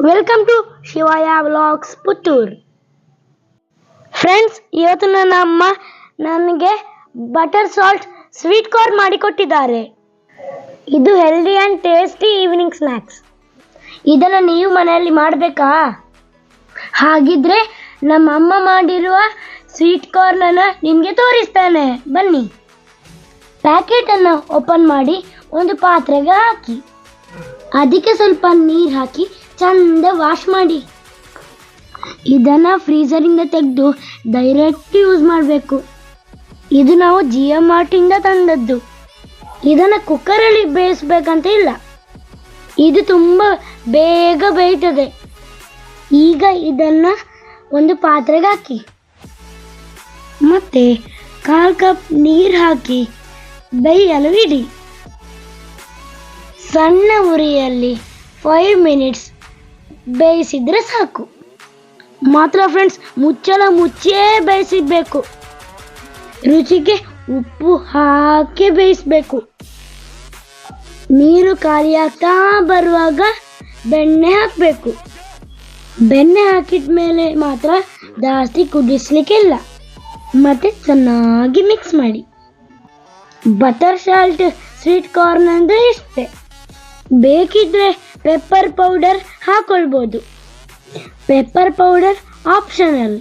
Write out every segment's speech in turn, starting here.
Welcome to Shivaya vlogs Puttur friends ಇವತ್ತು ನನ್ನ ಅಮ್ಮ ನನಗೆ ಬಟರ್ ಸಾಲ್ಟ್ ಸ್ವೀಟ್ ಕಾರ್ನ್ ಮಾಡಿಕೊಟ್ಟಿದ್ದಾರೆ ಇದು healthy and tasty evening snacks ಇದನ್ನು ನೀವು ಮನೆಯಲ್ಲಿ ಮಾಡಬೇಕಾ? ಹಾಗಿದ್ರೆ ನಮ್ಮ ಅಮ್ಮ ಮಾಡಿರುವ ಸ್ವೀಟ್ ಕಾರ್ನನ್ನು ನಿಮಗೆ ತೋರಿಸ್ತೇನೆ. ಬನ್ನಿ. ಪ್ಯಾಕೆಟನ್ನು ಓಪನ್ ಮಾಡಿ ಒಂದು ಪಾತ್ರೆಗೆ ಹಾಕಿ. ಅದಕ್ಕೆ ಸ್ವಲ್ಪ ನೀರು ಹಾಕಿ ಚಂದ ವಾಶ್ ಮಾಡಿ. ಇದನ್ನು ಫ್ರೀಸರಿಂದ ತೆಗೆದು ಡೈರೆಕ್ಟ್ ಯೂಸ್ ಮಾಡಬೇಕು. ಇದು ನಾವು ಜಿಯೋ ಮಾರ್ಟಿಂದ ತಂದದ್ದು. ಇದನ್ನು ಕುಕ್ಕರಲ್ಲಿ ಬೇಯಿಸ್ಬೇಕಂತ ಇಲ್ಲ. ಇದು ತುಂಬ ಬೇಗ ಬೇಯ್ತದೆ. ಈಗ ಇದನ್ನು ಒಂದು ಪಾತ್ರೆಗೆ ಹಾಕಿ. ಮತ್ತೆ ಕಾಲು ಕಪ್ ನೀರು ಹಾಕಿ ಬೇಯಲು ಇಡಿ. ಸಣ್ಣ ಉರಿಯಲ್ಲಿ ಫೈವ್ ಮಿನಿಟ್ಸ್ ಬೇಯಿಸಿದ್ರೆ ಸಾಕು. ಮಾತ್ರ ಫ್ರೆಂಡ್ಸ್ ಮುಚ್ಚಳ ಮುಚ್ಚೇ ಬೇಯಿಸಬೇಕು. ರುಚಿಗೆ ಉಪ್ಪು ಹಾಕಿ ಬೇಯಿಸಬೇಕು. ನೀರು ಖಾಲಿಯಾಗ್ತಾ ಬರುವಾಗ ಬೆಣ್ಣೆ ಹಾಕಬೇಕು. ಬೆಣ್ಣೆ ಹಾಕಿದ ಮೇಲೆ ಮಾತ್ರ ಜಾಸ್ತಿ ಕುದಿಸ್ಲಿಕ್ಕಿಲ್ಲ. ಮತ್ತೆ ಚೆನ್ನಾಗಿ ಮಿಕ್ಸ್ ಮಾಡಿ. ಬಟರ್ ಸಾಲ್ಟ್ ಸ್ವೀಟ್ ಕಾರ್ನ್ ಅಂದರೆ ಇಷ್ಟೇ. ಬೇಕಿದ್ರೆ pepper powder ಹಾಕೊಳ್ಬೋದು. Pepper powder optional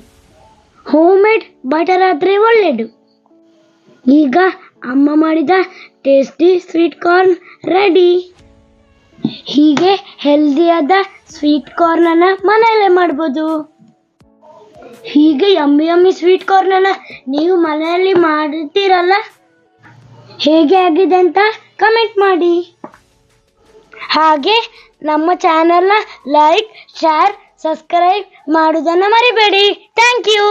homemade butter ಆದರೆ ಒಳ್ಳೆಯದು ಈಗ ಅಮ್ಮ ಮಾಡಿದ ಟೇಸ್ಟಿ ಸ್ವೀಟ್ ಕಾರ್ನ್ ರೆಡಿ ಹೀಗೆ ಹೆಲ್ದಿಯಾದ ಸ್ವೀಟ್ ಕಾರ್ನನ್ನು ಮನೆಯಲ್ಲೇ ಮಾಡ್ಬೋದು. ಹೀಗೆ ಯಮ್ಮಿ ಯಮ್ಮಿ ಸ್ವೀಟ್ ಕಾರ್ನನ್ನು ನೀವು ಮನೆಯಲ್ಲಿ ಮಾಡ್ತೀರಲ್ಲ? ಹೇಗೆ ಆಗಿದೆ ಅಂತ ಕಮೆಂಟ್ ಮಾಡಿ. ಹಾಗೆ ನಮ್ಮ ಚಾನೆಲ್ನ ಲೈಕ್ ಶೇರ್ ಸಬ್ಸ್ಕ್ರೈಬ್ ಮಾಡೋದನ್ನು ಮರಿಬೇಡಿ. Thank you